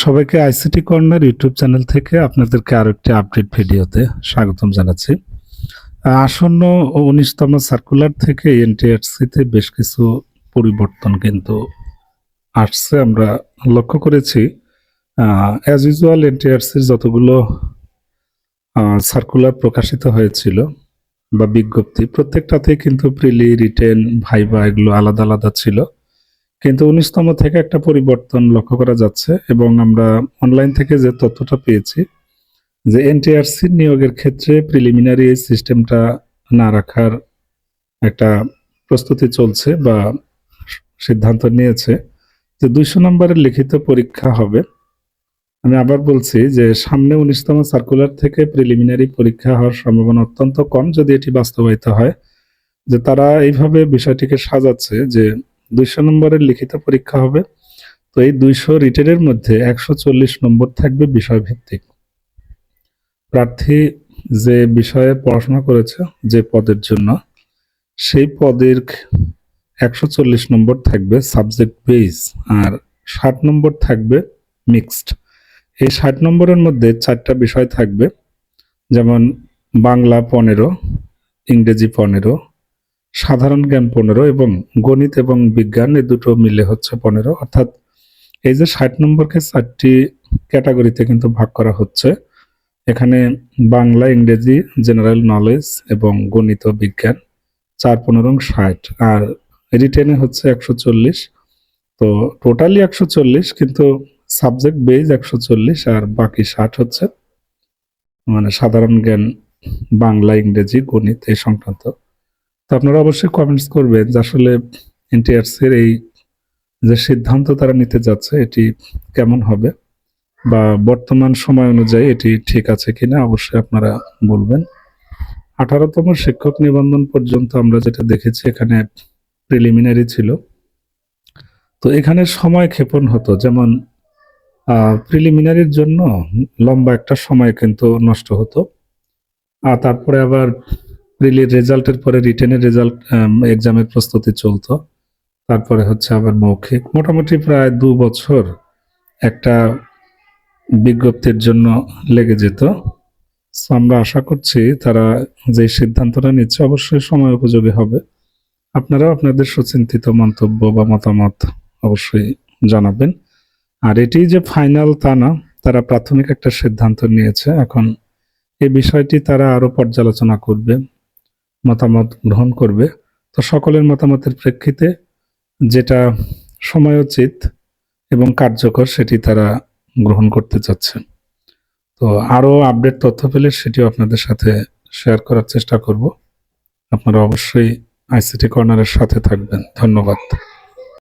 সবাইকে ICT corner YouTube channel থেকে আপনাদেরকে আরও একটি আপডেট ভিডিওতে স্বাগতম জানাচ্ছি। আসন্ন উনিশতম সার্কুলার থেকে এনটিআরসি তে বেশ কিছু পরিবর্তন কিন্তু আসছে। আমরা লক্ষ্য করেছি অ্যাজ ইউজুয়াল এনটিআরসির যতগুলো সার্কুলার প্রকাশিত হয়েছিল বা বিজ্ঞপ্তি, প্রত্যেকটাতেই কিন্তু প্রিলি রিটেন ভাইবা এগুলো আলাদা আলাদা ছিল। কিন্তু উনিশতম থেকে একটা পরিবর্তন লক্ষ্য করা যাচ্ছে এবং আমরা অনলাইন থেকে যে তথ্যটা পেয়েছি, যে এনটিআরসি নিয়োগের ক্ষেত্রে প্রিলিমিনারি এই সিস্টেমটা না রাখার একটা প্রস্তুতি চলছে বা সিদ্ধান্ত নিয়েছে, যে দুইশো নম্বরের লিখিত পরীক্ষা হবে। আমি আবার বলছি যে সামনে উনিশতম সার্কুলার থেকে প্রিলিমিনারি পরীক্ষা হওয়ার সম্ভাবনা অত্যন্ত কম, যদি এটি বাস্তবায়িত হয়, যে তারা এইভাবে বিষয়টিকে সাজাচ্ছে যে দুইশো নম্বরের লিখিত পরীক্ষা হবে। তো এই দুইশো রিটেনের মধ্যে একশো চল্লিশ নম্বর থাকবে বিষয়ভিত্তিক। প্রার্থী যে বিষয়ে পড়াশোনা করেছে যে পদের জন্য, সেই পদের একশো চল্লিশ নম্বর থাকবে সাবজেক্ট বেস আর ষাট নম্বর থাকবে মিক্সড। এই ষাট নম্বরের মধ্যে চারটা বিষয় থাকবে, যেমন বাংলা পনেরো, ইংরেজি পনেরো সাধারণ জ্ঞান পনেরো এবং গণিত এবং বিজ্ঞান এই দুটো মিলে হচ্ছে পনেরো। অর্থাৎ এই যে ষাট নম্বরকে চারটি ক্যাটাগরিতে কিন্তু ভাগ করা হচ্ছে। এখানে বাংলা, ইংরেজি, জেনারেল নলেজ এবং গণিত বিজ্ঞান চার, পনেরো ষাট। আর রিটেনে হচ্ছে একশো চল্লিশ। তো টোটালি একশো চল্লিশ, কিন্তু সাবজেক্ট বেজ একশো চল্লিশ আর বাকি ষাট হচ্ছে মানে সাধারণ জ্ঞান, বাংলা, ইংরেজি, গণিত এই সংক্রান্ত। তো আপনারা অবশ্যই কমেন্টস করবেন যে আসলে এনটিআরসির এই যে সিদ্ধান্ত তারা নিতে যাচ্ছে, এটি কেমন হবে? বা বর্তমান সময় অনুযায়ী এটি ঠিক আছে কিনা অবশ্যই আপনারা বলবেন। আঠারোতম শিক্ষক নিবন্ধন পর্যন্ত আমরা যেটা দেখেছি এখানে প্রিলিমিনারি ছিল। তো এখানে সময় ক্ষেপণ হতো, যেমন প্রিলিমিনারির জন্য লম্বা একটা সময় কিন্তু নষ্ট হতো। আর তারপরে আবার প্রিলির রেজাল্টের পরে রিটেনের রেজাল্ট এক্সামের প্রস্তুতি চলতো। তারপরে হচ্ছে আবার মৌখিক। মোটামুটি প্রায় দু বছর একটা বিজ্ঞপ্তির জন্য লেগে যেত। আমরা আশা করছি তারা যে সিদ্ধান্তটা নিচ্ছে অবশ্যই সময় উপযোগী হবে। আপনারাও আপনাদের সুচিন্তিত মন্তব্য বা মতামত অবশ্যই জানাবেন। আর এটি যে ফাইনাল তা না, তারা প্রাথমিক একটা সিদ্ধান্ত নিয়েছে। এখন এই বিষয়টি তারা আরও পর্যালোচনা করবে। মতামত গ্রহণ করবে। তো সকলের মতামতের প্রেক্ষিতে যেটা সময়োচিত এবং কার্যকর সেটি তারা গ্রহণ করতে চাচ্ছে। তো আরও আপডেট তথ্য পেলে সেটিও আপনাদের সাথে শেয়ার করার চেষ্টা করব। আপনারা অবশ্যই আইসিটি কর্নারের সাথে থাকবেন। ধন্যবাদ।